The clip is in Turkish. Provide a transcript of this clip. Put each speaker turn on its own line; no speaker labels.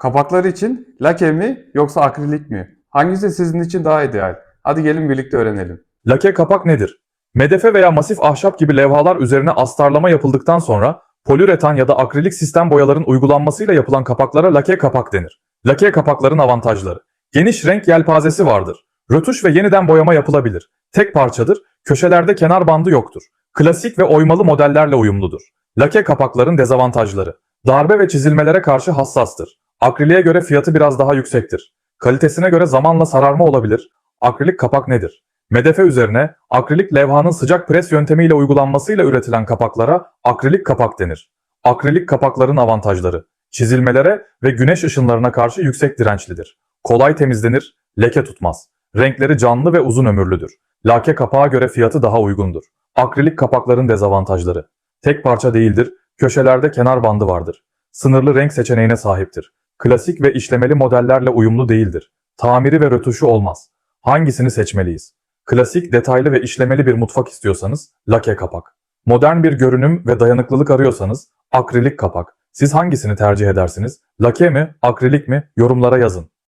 Kapaklar için lake mi yoksa akrilik mi? Hangisi sizin için daha ideal? Hadi gelin birlikte öğrenelim.
Lake kapak nedir? Medefe veya masif ahşap gibi levhalar üzerine astarlama yapıldıktan sonra poliüretan ya da akrilik sistem boyaların uygulanmasıyla yapılan kapaklara lake kapak denir. Lake kapakların avantajları. Geniş renk yelpazesi vardır. Rötuş ve yeniden boyama yapılabilir. Tek parçadır, köşelerde kenar bandı yoktur. Klasik ve oymalı modellerle uyumludur. Lake kapakların dezavantajları. Darbe ve çizilmelere karşı hassastır. Akriliğe göre fiyatı biraz daha yüksektir. Kalitesine göre zamanla sararma olabilir. Akrilik kapak nedir? Medefe üzerine akrilik levhanın sıcak pres yöntemiyle uygulanmasıyla üretilen kapaklara akrilik kapak denir. Akrilik kapakların avantajları. Çizilmelere ve güneş ışınlarına karşı yüksek dirençlidir. Kolay temizlenir, leke tutmaz. Renkleri canlı ve uzun ömürlüdür. Lake kapağa göre fiyatı daha uygundur. Akrilik kapakların dezavantajları. Tek parça değildir, köşelerde kenar bandı vardır. Sınırlı renk seçeneğine sahiptir. Klasik ve işlemeli modellerle uyumlu değildir. Tamiri ve rötuşu olmaz. Hangisini seçmeliyiz? Klasik, detaylı ve işlemeli bir mutfak istiyorsanız lake kapak. Modern bir görünüm ve dayanıklılık arıyorsanız akrilik kapak. Siz hangisini tercih edersiniz? Lake mi, akrilik mi? Yorumlara yazın.